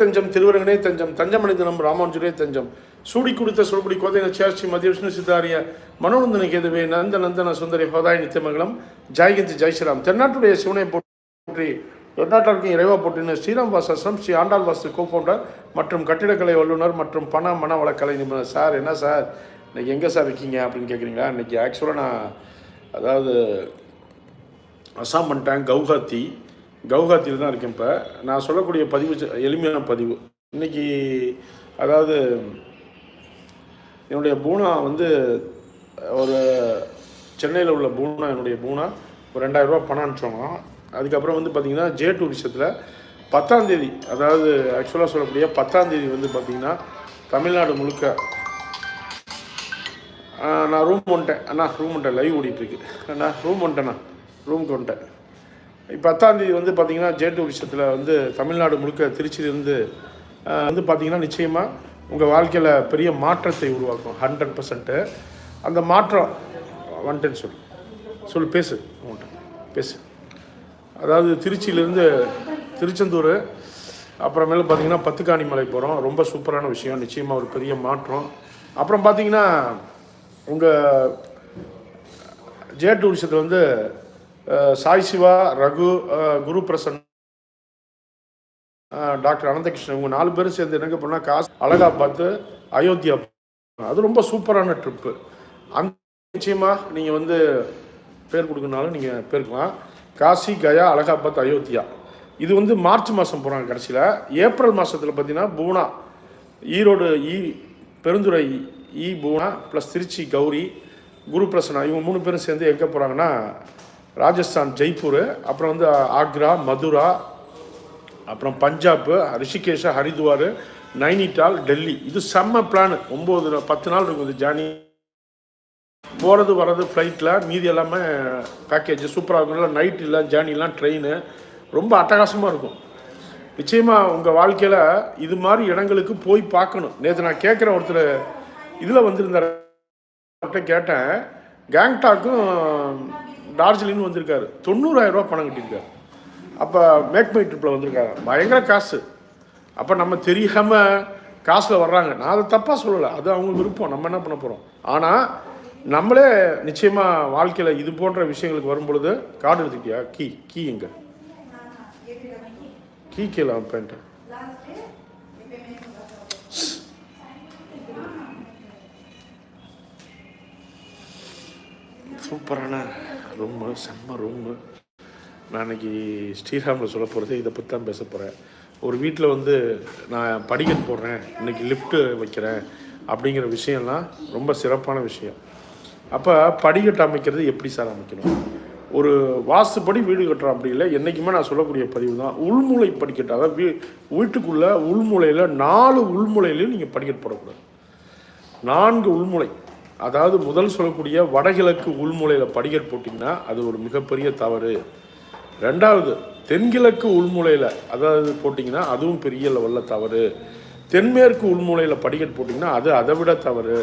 தஞ்சம் திருவரங்கனே தஞ்சம் தஞ்சமடைந்தனம் ராமானுஜரே தஞ்சம். சூடி குடித்த சுடுகுடி கோதை சேர்ச்சி மத்திய விஷ்ணு சித்தாரிய மனோநந்தன கேதுவே நந்த நந்தன சுந்தரி ஹோதாய் நித்தியமங்கலம். ஜெயகந்தி ஜெய்ஸ்ராம் தென்னாட்டுடைய சிவனை போற்றி தென்னாட்டாருக்கும் இறைவா போட்டின ஸ்ரீராம் வாசம் ஸ்ரீ ஆண்டாள் வாசு கோஃபவுண்டர் மற்றும் கட்டிடக்கலை வல்லுநர் மற்றும் பண மனவளக்கலை நிபுணர். சார் என்ன சார்? இன்னைக்கு எங்கே சார் இருக்கீங்க அப்படின்னு கேட்குறீங்களா இன்னைக்கு ஆக்சுவலாக நான் அதாவது அசாம் பண்ணிட்டேன் கவுஹாத்தி. கவுஹாத்தியில் தான் இருக்கேன் இப்போ. நான் சொல்லக்கூடிய பதிவு எளிமையான பதிவு. இன்னைக்கு அதாவது என்னுடைய பூனா வந்து ஒரு சென்னையில் உள்ள பூனா என்னுடைய பூனா ஒரு ரெண்டாயிரரூபா பணம் அனுப்பிச்சோம் அதுக்கப்புறம் வந்து பார்த்திங்கன்னா ஜே டூரிசத்தில் பத்தாந்தேதி அதாவது ஆக்சுவலாக சொல்லக்கூடிய பத்தாந்தேதி வந்து பார்த்திங்கன்னா தமிழ்நாடு முழுக்க நான் ரூம் வந்துட்டேன். அண்ணா ரூம் வந்துட்டேன். லைவ் ஓடிட்டுருக்கு அண்ணா ரூம் வந்துட்டேண்ணா ரூமுக்கு வந்துட்டேன். பத்தாந்தேதி வந்து பார்த்தீங்கன்னா ஜே விஷயத்தில் வந்து தமிழ்நாடு முழுக்க திருச்சியிலேருந்து வந்து பார்த்திங்கன்னா நிச்சயமாக உங்கள் வாழ்க்கையில் பெரிய மாற்றத்தை உருவாக்கும் ஹண்ட்ரட் பர்சன்ட்டு அந்த மாற்றம் வந்துட்டேன்னு சொல்லு. சொல்லு பேசு உங்கள்கிட்ட பேசு. அதாவது திருச்சியிலேருந்து திருச்செந்தூர் அப்புறமேல பார்த்தீங்கன்னா பத்துக்காணி மலை போகிறோம் ரொம்ப சூப்பரான விஷயம். நிச்சயமாக ஒரு பெரிய மாற்றம். அப்புறம் பார்த்திங்கன்னா உங்கள் ஜே டூரிசத்தில் வந்து சாய் சிவா ரகு குரு பிரசன் டாக்டர் அனந்தகிருஷ்ணன் இவங்க நாலு பேரும் சேர்ந்து என்னங்க பண்ணால் காசு அழகா பார்த்து அயோத்தியா அது ரொம்ப சூப்பரான ட்ரிப்பு அந்த நிச்சயமாக நீங்கள் வந்து பேர் கொடுக்கணுனாலும் நீங்கள் பேருக்கலாம் காசி கயா அலகாபாத் அயோத்தியா. இது வந்து மார்ச் மாதம் போகிறாங்க கடைசியில். ஏப்ரல் மாதத்தில் பார்த்தீங்கன்னா பூனா ஈரோடு இ பெருந்துறை இ பூனா ப்ளஸ் திருச்சி கௌரி குரு பிரசனா இவங்க மூணு பேரும் சேர்ந்து எங்கே போகிறாங்கன்னா ராஜஸ்தான் ஜெய்ப்பூர் அப்புறம் வந்து ஆக்ரா மதுரா அப்புறம் பஞ்சாப் ரிஷிகேஷ் ஹரித்வார் நைனிடால் டெல்லி. இது செம்ம பிளான் ஒம்பது பத்து நாள் இருக்கும் இந்த ஜேர்னி போகிறது வர்றது ஃப்ளைட்டில் மீதி எல்லாமே பேக்கேஜ் சூப்பராக இருக்கும். இல்லை நைட் இல்லை ஜேர்னிலாம் ட்ரெயின் ரொம்ப அட்டகாசமாக இருக்கும். நிச்சயமாக உங்கள் வாழ்க்கையில் இது மாதிரி இடங்களுக்கு போய் பார்க்கணும். நேற்று நான் கேட்குற ஒருத்தர் இதில் வந்திருந்தார். அவர்கிட்ட கேட்டேன். கேங்டாக்கும் டார்ஜிலிங்னு வந்திருக்காரு. தொண்ணூறாயிரம் ரூபா பணம் கட்டியிருக்காரு. அப்போ மேக் மை ட்ரிப்பில் வந்திருக்காரு. பயங்கர காசு. அப்போ நம்ம தெரியாமல் காசில் வர்றாங்க. நான் அதை தப்பாக சொல்லலை. அது அவங்க விருப்பம். நம்ம என்ன பண்ண போகிறோம் ஆனால் நம்மளே நிச்சயமாக வாழ்க்கையில் இது போன்ற விஷயங்களுக்கு வரும்பொழுது கார்டு எடுத்துக்கிட்டியா? கீ கீ எங்கே? கீ கீழே பேண்ட்டு. சூப்பரான ரூமு செம்ம ரூமு நான் இன்னைக்கு ஸ்ரீராமில் சொல்ல போகிறது இதை பற்றி தான் பேச போகிறேன் ஒரு வீட்டில் வந்து நான் படிக்கட்டு போடுறேன் இன்றைக்கி லிஃப்ட்டு வைக்கிறேன் அப்படிங்கிற விஷயம்லாம் ரொம்ப சிறப்பான விஷயம். அப்போ படிக்கட்டு அமைக்கிறது எப்படி சார் அமைக்கணும்? ஒரு வாசுபடி வீடு கட்டுறோம் அப்படி இல்லை என்றைக்குமே நான் சொல்லக்கூடிய பதிவு தான். உள்மூளை படிக்கட்டு அதாவது வீ வீட்டுக்குள்ளே உள்மூலையில் நாலு உள்மூலையிலையும் நீங்கள் படிக்கட்டு போடக்கூடாது. நான்கு உள்முளை. அதாவது முதல் சொல்லக்கூடிய வடகிழக்கு உள்மூலையில் படிக்கட் போட்டிங்கன்னா அது ஒரு மிகப்பெரிய தவறு. ரெண்டாவது தென்கிழக்கு உள்மூலையில் அதாவது போட்டிங்கன்னா அதுவும் பெரிய லெவலில் தவறு. தென்மேற்கு உள்மூலையில் படிக்கட் போட்டிங்கன்னா அது அதை விட தவறு.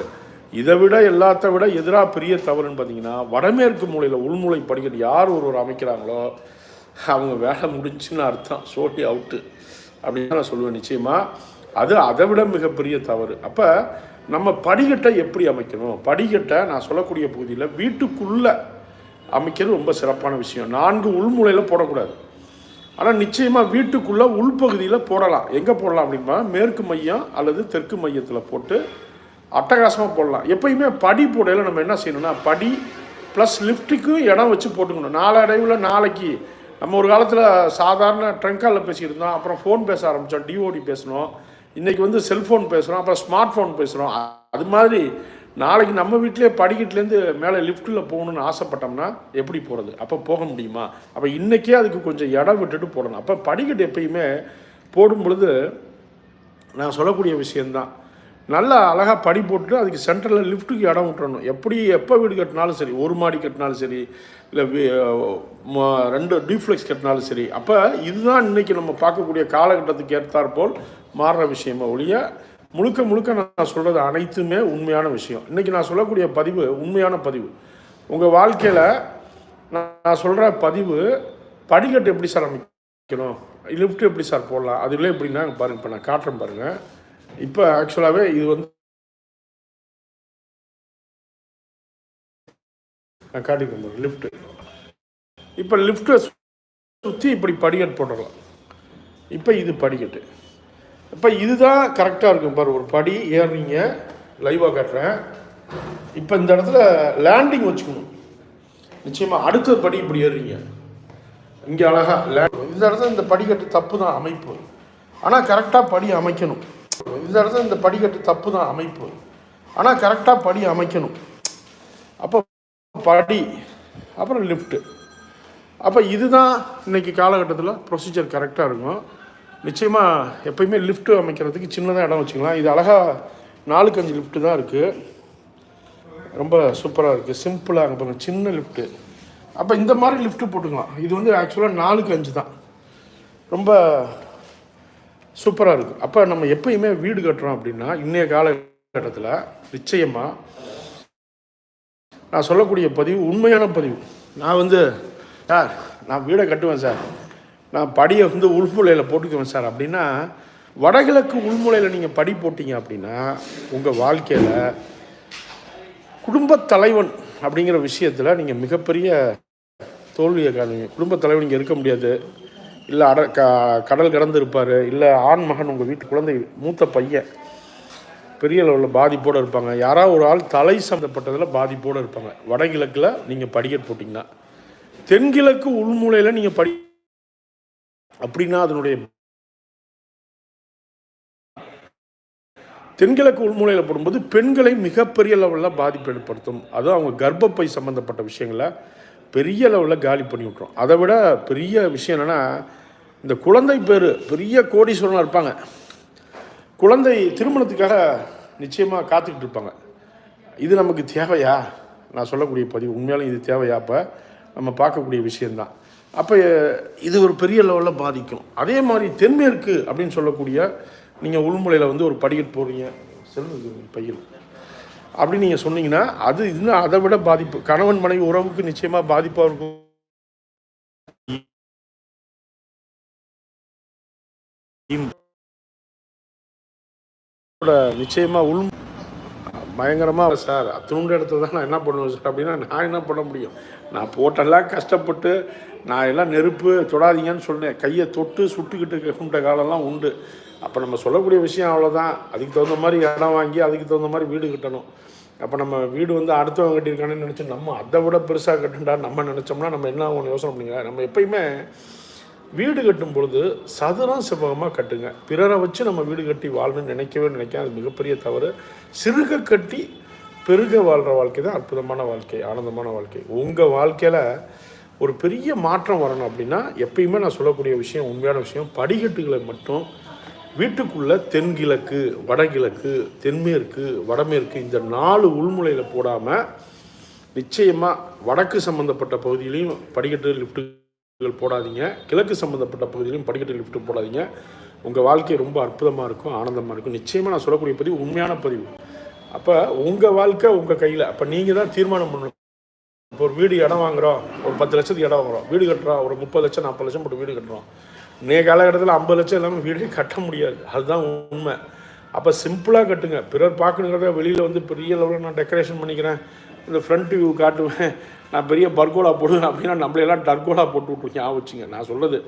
இதை விட எல்லாத்த விட எதிராக பெரிய தவறுன்னு பார்த்தீங்கன்னா வடமேற்கு மூலையில் உள்மூலை படிக்கட்டு யார் ஒருவர் அமைக்கிறாங்களோ அவங்க வேலை முடிஞ்சுன்னு அர்த்தம். சோட்டி அவுட்டு அப்படின்னு நான் சொல்லுவேன். நிச்சயமாக அது அதை விட மிகப்பெரிய தவறு. அப்போ நம்ம படிக்கட்டை எப்படி அமைக்கணும்? படிக்கட்டை நான் சொல்லக்கூடிய பகுதியில் வீட்டுக்குள்ளே அமைக்கிறது ரொம்ப சிறப்பான விஷயம். நான்கு உள்முலையில் போடக்கூடாது. ஆனால் நிச்சயமாக வீட்டுக்குள்ளே உள்பகுதியில் போடலாம். எங்கே போடலாம் அப்படின்னா மேற்கு மையம் அல்லது தெற்கு மையத்தில் போட்டு அட்டகாசமாக போடலாம். எப்பயுமே படி போடையில் நம்ம என்ன செய்யணும்னா படி ப்ளஸ் லிஃப்ட்டுக்கு இடம் வச்சு போட்டுக்கணும். நாளடைவில் நாளைக்கு. நம்ம ஒரு காலத்தில் சாதாரண ட்ரங்காலில் பேசிக்கிட்டு இருந்தோம். அப்புறம் ஃபோன் பேச ஆரம்பித்தோம் டிஓடி பேசணும் இன்றைக்கி வந்து செல்ஃபோன் பேசுகிறோம் அப்புறம் ஸ்மார்ட் ஃபோன் பேசுகிறோம் அது மாதிரி நாளைக்கு நம்ம வீட்டிலே படிக்கட்டுலேருந்து மேலே லிஃப்ட்டில் போகணுன்னு ஆசைப்பட்டோம்னா எப்படி போகிறது அப்போ போக முடியுமா? அப்போ இன்றைக்கே அதுக்கு கொஞ்சம் இடம் விட்டுட்டு போடணும். அப்போ படிக்கட்டு எப்பயுமே போடும் பொழுது நான் சொல்லக்கூடிய விஷயந்தான் நல்லா அழகாக படி போட்டுட்டு அதுக்கு சென்டரில் லிஃப்ட்டுக்கு இடம் விட்டுறணும். எப்படி எப்போ வீடு கட்டினாலும் சரி ஒரு மாடி கட்டினாலும் சரி இல்லை ரெண்டு டீஃப்ளெக்ஸ் கட்டினாலும் சரி. அப்போ இதுதான் இன்றைக்கி நம்ம பார்க்கக்கூடிய காலகட்டத்துக்கு ஏற்றாற்போல் மாறுற விஷயமா ஒழிய முழுக்க முழுக்க நான் சொல்கிறது அனைத்துமே உண்மையான விஷயம். இன்றைக்கி நான் சொல்லக்கூடிய பதிவு உண்மையான பதிவு. உங்கள் வாழ்க்கையில் நான் சொல்கிற பதிவு படிக்கட்டு எப்படி சார் அமைக்கணும்? லிஃப்ட் எப்படி சார் போடலாம்? அதுல எப்படின்னா பாருங்க இப்போ நான் காட்டுறேன் பாருங்கள் இப்போ ஆக்சுவலாகவே இது வந்து நான் காட்டிக்கிறேன் லிஃப்ட்டு இப்போ லிஃப்ட்டை சுற்றி இப்படி படிக்கட்டு போட்டுடலாம். இப்போ இது படிக்கட்டு. இப்போ இதுதான் கரெக்டாக இருக்கும் பாரு ஒரு படி ஏறுறீங்க லைவாக காட்டுறேன். இப்போ இந்த இடத்துல லேண்டிங் வச்சுக்கணும். நிச்சயமாக அடுத்த படி இப்படி ஏறுறீங்க. இங்கே அழகாக லேண்ட் இந்த இடத்துல இந்த படிக்கட்டு தப்பு தான் அமைப்பு ஆனால் கரெக்டாக படி அமைக்கணும். இந்த இடத்துல இந்த படிக்கட்டு தப்பு தான் அமைப்பு ஆனால் கரெக்டாக படி அமைக்கணும். அப்போ படி அப்புறம் லிஃப்ட்டு அப்போ இதுதான் இன்னைக்கு காலகட்டத்தில் ப்ரொசீஜர் கரெக்டாக இருக்கும். நிச்சயமாக எப்பயுமே லிஃப்ட் அமைக்கிறதுக்கு சின்னதாக இடம் வச்சுக்கலாம். இது அழகாக நாலுக்கு அஞ்சு லிஃப்ட்டு தான் இருக்குது ரொம்ப சூப்பராக இருக்குது சிம்பிளாக அங்கே பாருங்க. சின்ன லிஃப்ட்டு அப்போ இந்த மாதிரி லிஃப்ட்டு போட்டுக்கலாம். இது வந்து ஆக்சுவலாக நாலுக்கு அஞ்சு தான். ரொம்ப சூப்பராக இருக்குது அப்போ நம்ம எப்பயுமே வீடு கட்டுறோம் அப்படின்னா இன்றைய காலகட்டத்தில் நிச்சயமாக நான் சொல்லக்கூடிய பதிவு உண்மையான பதிவு. நான் வந்து சார் நான் வீடை கட்டுவேன் சார். நான் படியை வந்து உள்முலையில் போட்டுக்குவேன் சார். அப்படின்னா வடகிழக்கு உள்முலையில் நீங்கள் படி போட்டீங்க அப்படின்னா உங்கள் வாழ்க்கையில் குடும்பத் தலைவன் அப்படிங்கிற விஷயத்தில் நீங்கள் மிகப்பெரிய தோல்வியை காணுங்க குடும்பத் தலைவன் இங்கே இருக்க முடியாது. இல்லை அட க கடல் கடந்து இருப்பார். இல்லை ஆண் மகன் உங்கள் வீட்டு குழந்தை மூத்த பையன். பெரிய அளவில் பாதிப்போடு இருப்பாங்க. யாராவது ஒரு ஆள் தலை சம்மந்தப்பட்டதில் பாதிப்போடு இருப்பாங்க. வடகிழக்கில் நீங்கள் படிக்கட் போட்டிங்கன்னா தென்கிழக்கு உள்மூலையில் நீங்கள் படி அப்படின்னா அதனுடைய தென்கிழக்கு உள்மூலையில் போடும்போது பெண்களை மிகப்பெரிய லெவலில் பாதிப்பு ஏற்படுத்தும். அதுவும் அவங்க கர்ப்பப்பை சம்மந்தப்பட்ட விஷயங்களை பெரிய லெவலில் காலி பண்ணி விட்ரும் அதை விட பெரிய விஷயம் என்னென்னா இந்த குழந்தை பேர் பெரிய கோடீஸ்வரனாக இருப்பாங்க. குழந்தை திருமணத்துக்காக நிச்சயமாக காத்துக்கிட்டு இருப்பாங்க. இது நமக்கு தேவையா? நான் சொல்லக்கூடிய பதிவு உண்மையாலும் இது தேவையா? அப்போ நம்ம பார்க்கக்கூடிய விஷயந்தான் அப்போ இது ஒரு பெரிய லெவலில் பாதிக்கும். அதே மாதிரி தென்மேற்கு அப்படின்னு சொல்லக்கூடிய நீங்கள் உள்முலையில் வந்து ஒரு படிக்கட் போடுறீங்க. செல்வது பையன். அப்படி நீங்கள் சொன்னீங்கன்னா அது இன்னும் அதை விட பாதிப்பு. கணவன் மனைவி உறவுக்கு நிச்சயமாக பாதிப்பாக இருக்கும். நிச்சயமாக உள் பயங்கரமாக சார் அத்துணுன்ற இடத்துல தான் நான் என்ன பண்ணுவேன் சார்? அப்படின்னா நான் என்ன பண்ண முடியும்? நான் போட்டெல்லாம் கஷ்டப்பட்டு நான் எல்லாம் நெருப்பு தொடாதீங்கன்னு சொன்னேன். கையை தொட்டு சுட்டுக்கிட்டு கும்பிட்ட காலம்லாம் உண்டு. அப்போ நம்ம சொல்லக்கூடிய விஷயம் அவ்வளோதான் அதுக்கு தகுந்த மாதிரி இடம் வாங்கி அதுக்கு தகுந்த மாதிரி வீடு கட்டணும். அப்போ நம்ம வீடு வந்து அடுத்தவங்க கட்டியிருக்கானேன்னு நினச்சி நம்ம அதை விட பெருசாக கட்டுண்டா நம்ம நினச்சோம்னா நம்ம என்ன ஒன்று யோசனை பண்ணிக்கலாம். நம்ம எப்பயுமே வீடு கட்டும் பொழுது சதுரம் செவ்வகமாக கட்டுங்க. பிறரை வச்சு நம்ம வீடு கட்டி வாழணும்னு நினைக்கவே நினைக்காது அது மிகப்பெரிய தவறு. சிறுக கட்டி பெருக வாழ்கிற வாழ்க்கை தான் அற்புதமான வாழ்க்கை ஆனந்தமான வாழ்க்கை. உங்கள் வாழ்க்கையில் ஒரு பெரிய மாற்றம் வரணும் அப்படின்னா எப்பயுமே நான் சொல்லக்கூடிய விஷயம் உண்மையான விஷயம் படிக்கட்டுகளை மட்டும் வீட்டுக்குள்ளே தென்கிழக்கு வடகிழக்கு தென்மேற்கு வடமேற்கு இந்த நாலு உள்முலையில் போடாமல் நிச்சயமாக வடக்கு சம்மந்தப்பட்ட பகுதியிலையும் படிக்கட்டு லிஃப்ட்டு போடாதீங்க. கிழக்கு சம்மந்தப்பட்ட பகுதியிலையும் படிக்கட்டு லிஃப்ட்டு போடாதீங்க. உங்கள் வாழ்க்கை ரொம்ப அற்புதமாக இருக்கும் ஆனந்தமாக இருக்கும். நிச்சயமாக நான் சொல்லக்கூடிய பதிவு உண்மையான பதிவு. அப்போ உங்கள் வாழ்க்கை உங்கள் கையில். அப்போ நீங்கள் தான் தீர்மானம் பண்ணணும். இப்போ ஒரு வீடு இடம் வாங்குகிறோம் ஒரு பத்து லட்சத்துக்கு இடம் வாங்குறோம். வீடு கட்டுறோம் ஒரு முப்பது லட்சம் நாற்பது லட்சம் போட்டு வீடு கட்டுறோம். இன்றைய காலகட்டத்தில் ஐம்பது லட்சம் இல்லாமல் வீடே கட்ட முடியாது. அதுதான் உண்மை. அப்போ சிம்பிளாக கட்டுங்க. பிறர் பார்க்கணுங்கிறத வெளியில் வந்து பெரிய லெவலில் நான் டெக்கரேஷன் பண்ணிக்கிறேன். இந்த ஃப்ரண்ட் வியூ காட்டுவேன். நான் பெரிய பர்கோலா போடுவேன் அப்படின்னா நம்மளையெல்லாம் டர்கோலா போட்டு விட்ருக்கேன் வச்சுங்க. நான் சொல்கிறது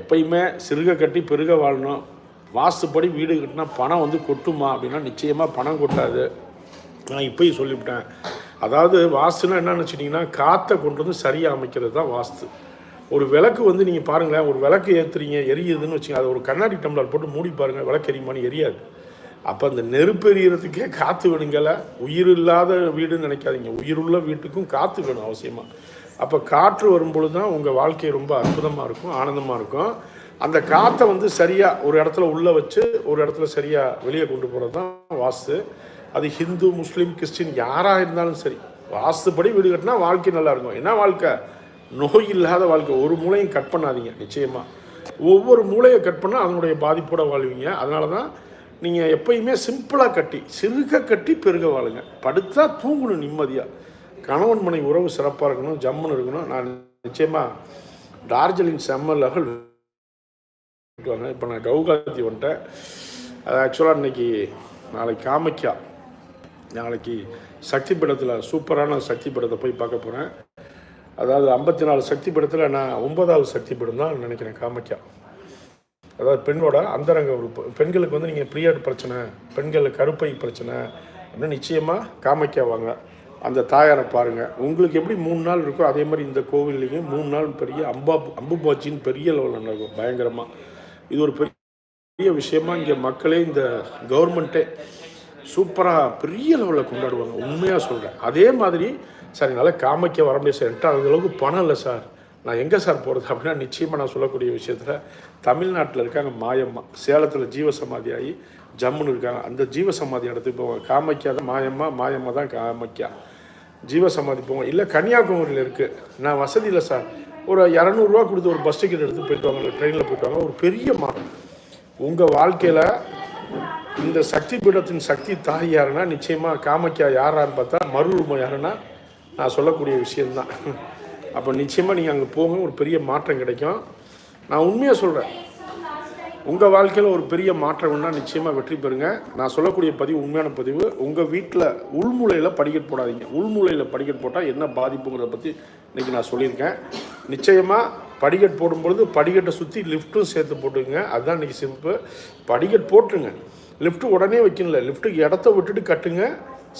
எப்பயுமே சிறுக கட்டி பெருக வாழணும். வாஸ்துப்படி வீடு கட்டினா பணம் வந்து கொட்டுமா அப்படின்னா நிச்சயமாக பணம் கொட்டாது. நான் இப்பயும் சொல்லிவிட்டேன். அதாவது வாஸ்துனா என்ன நினச்சிட்டிங்கன்னா காற்றை கொண்டு வந்து சரியாக அமைக்கிறது தான் வாஸ்து. ஒரு விளக்கு வந்து நீங்கள் பாருங்களேன் ஒரு விளக்கு ஏற்றுறீங்க எரியுதுன்னு வச்சுங்க அதை ஒரு கண்ணாடி டம்ளர் போட்டு மூடி பாருங்கள் விளக்கு எரியுமான்னு எரியாது. அப்போ அந்த நெருப்பு எரியறதுக்கே காற்று வேணுங்களை உயிர் இல்லாத வீடுன்னு நினைக்காதீங்க. உயிருள்ள வீட்டுக்கும் காற்று வேணும் அவசியமாக அப்போ காற்று வரும்பொழுது தான் உங்கள் வாழ்க்கை ரொம்ப அற்புதமாக இருக்கும் ஆனந்தமாக இருக்கும். அந்த காற்றை வந்து சரியாக ஒரு இடத்துல உள்ளே வச்சு ஒரு இடத்துல சரியாக வெளியே கொண்டு போகிறது தான் வாஸ்து. அது ஹிந்து முஸ்லீம் கிறிஸ்டின் யாராக இருந்தாலும் சரி வாஸ்துப்படி வீடு கட்டினா வாழ்க்கை நல்லாயிருக்கும் என்ன வாழ்க்கை? நோய் இல்லாத வாழ்க்கை. ஒரு மூளையும் கட் பண்ணாதீங்க நிச்சயமாக ஒவ்வொரு மூளையை கட் பண்ணால் அதனுடைய பாதிப்போடு வாழ்வீங்க. அதனால தான் நீங்கள் எப்பயுமே சிம்பிளாக கட்டி சிறுக கட்டி பெருக வாழுங்க. படுத்தா தூங்கணும் நிம்மதியாக கணவன் மனை உறவு சிறப்பாக இருக்கணும் ஜம்முன்னு இருக்கணும். நான் நிச்சயமாக டார்ஜிலிங் செம்ம லெவல். இப்போ நான் கவுகாத்தி வந்துட்டேன். அது ஆக்சுவலாக இன்னைக்கு நாளைக்கு காமிக்கா நாளைக்கு சக்தி பீடத்தில் சூப்பரான சக்தி பீடத்தை போய் பார்க்க போகிறேன் அதாவது ஐம்பத்தி நாலு சக்தி படத்தில் நான் ஒன்பதாவது சக்தி படம் தான் நினைக்கிறேன் காமிக்கா அதாவது பெண்ணோட அந்தரங்க உறுப்பு. பெண்களுக்கு வந்து நீங்கள் பீரியட் பிரச்சனை பெண்கள் கருப்பை பிரச்சனை அப்படின்னு நிச்சயமாக காமிக்காவாங்க அந்த தாயாரை பாருங்கள் உங்களுக்கு எப்படி மூணு நாள் இருக்கோ அதே மாதிரி இந்த கோவில்லையும் மூணு நாள் பெரிய அம்பா அம்புபாச்சின்னு பெரிய லெவலில் நடக்கும் பயங்கரமாக இது ஒரு பெரிய விஷயமா இங்கே மக்களே இந்த கவர்மெண்ட்டே சூப்பராக பெரிய லெவலில் கொண்டாடுவாங்க. உண்மையாக சொல்கிறேன் அதே மாதிரி சார் என்னால் காமிக்க வர முடியாது சார். என்கிட்ட அந்த அளவுக்கு பணம் இல்லை சார். நான் எங்கே சார் போகிறது அப்படின்னா நிச்சயமாக நான் சொல்லக்கூடிய விஷயத்தில் தமிழ்நாட்டில் இருக்காங்க மாயம்மா. சேலத்தில் ஜீவசமாதி ஆகி ஜம்முன்னு இருக்காங்க. அந்த ஜீவசமாதி இடத்துக்கு போவாங்க. காமக்கியா தான் மாயம்மா மாயம்மா தான் காமக்கியா. ஜீவசமாதி போவோம் இல்லை கன்னியாகுமரியில் இருக்குது நான் வசதி இல்லை சார். ஒரு இரநூறுவா கொடுத்து ஒரு பஸ் டிக்கெட் எடுத்து போயிட்டு வாங்க. ட்ரெயினில் போயிட்டு வாங்க. ஒரு பெரிய மாதம் உங்கள் வாழ்க்கையில் இந்த சக்தி பீடத்தின் சக்தி தாய் யாருன்னா நிச்சயமாக காமக்கியா யாரான்னு பார்த்தா மறுரூபம் யாருன்னா நான் சொல்லக்கூடிய விஷயம்தான். அப்போ நிச்சயமாக நீங்கள் அங்கே போங்க ஒரு பெரிய மாற்றம் கிடைக்கும். நான் உண்மையாக சொல்கிறேன் உங்கள் வாழ்க்கையில் ஒரு பெரிய மாற்றம் உண்டா நிச்சயமாக வெற்றி பெறுங்க. நான் சொல்லக்கூடிய பதிவு உண்மையான பதிவு உங்கள் வீட்டில் உள்மூலையில் படிக்கட் போடாதீங்க. உள்மூலையில் படிக்கட் போட்டால் என்ன பாதிப்புங்கிறத பற்றி இன்றைக்கி நான் சொல்லியிருக்கேன். நிச்சயமாக படிக்கட் போடும்பொழுது படிக்கட்டை சுற்றி லிஃப்ட்டும் சேர்த்து போட்டுங்க அதுதான் இன்றைக்கி சிம்பிள் படிக்கட் போட்டுருங்க. லிஃப்ட்டு உடனே வைக்கணும்ல. லிஃப்ட்டுக்கு இடத்த விட்டுட்டு கட்டுங்க.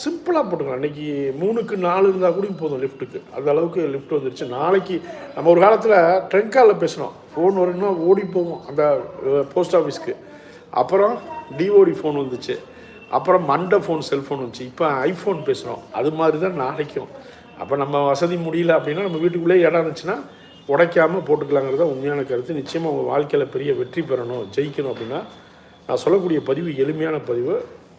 சிம்பிளாக போட்டுக்கலாம். அன்றைக்கி மூணுக்கு நாலு இருந்தால் கூட போதும் லிஃப்ட்டுக்கு அந்த அளவுக்கு லிஃப்ட் வந்துருச்சு. நாளைக்கு நம்ம ஒரு காலத்தில் ட்ரெங்காலில் பேசினோம். ஃபோன் வரணும்னா ஓடி போவோம். அந்த போஸ்ட் ஆஃபீஸ்க்கு அப்புறம் டிஓடி ஃபோன் வந்துச்சு. அப்புறம் மண்டை ஃபோன் செல்ஃபோன் வந்துச்சு. இப்போ ஐஃபோன் பேசுகிறோம் அது மாதிரி தான் நாளைக்கும். அப்போ நம்ம வசதி முடியல அப்படின்னா நம்ம வீட்டுக்குள்ளே இடம் இருந்துச்சுன்னா உடைக்காமல் போட்டுக்கலாங்கிறத உண்மையான கருத்து. நிச்சயமாக உங்கள் வாழ்க்கையில் பெரிய வெற்றி பெறணும் ஜெயிக்கணும் அப்படின்னா நான் சொல்லக்கூடிய பதிவு எளிமையான பதிவு.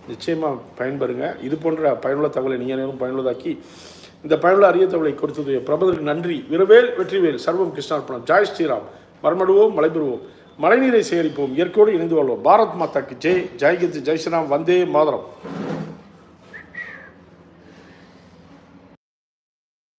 நிச்சயமாக பயன்பெறுங்க. இது போன்ற பயனுள்ள தகவலை நீங்கள் நேரம் பயனுள்ளதாக்கி இந்த பயனுள்ள அரிய தகவலை கொடுத்தது பிரபலருக்கு நன்றி. விரவேல் வெற்றிவேல். சர்வம் கிருஷ்ணார்ப்பணம் ஜாய் ஸ்ரீராம். மரமடுவோம் மலைபெறுவோம். மழைநீரை சேகரிப்போம். இயற்கையோடு இணைந்து வாழ்வோம். பாரத் மாதாக்கு ஜெய். ஜெய்கித் ஜெய் ஸ்ரீராம் வந்தே மாதரம்.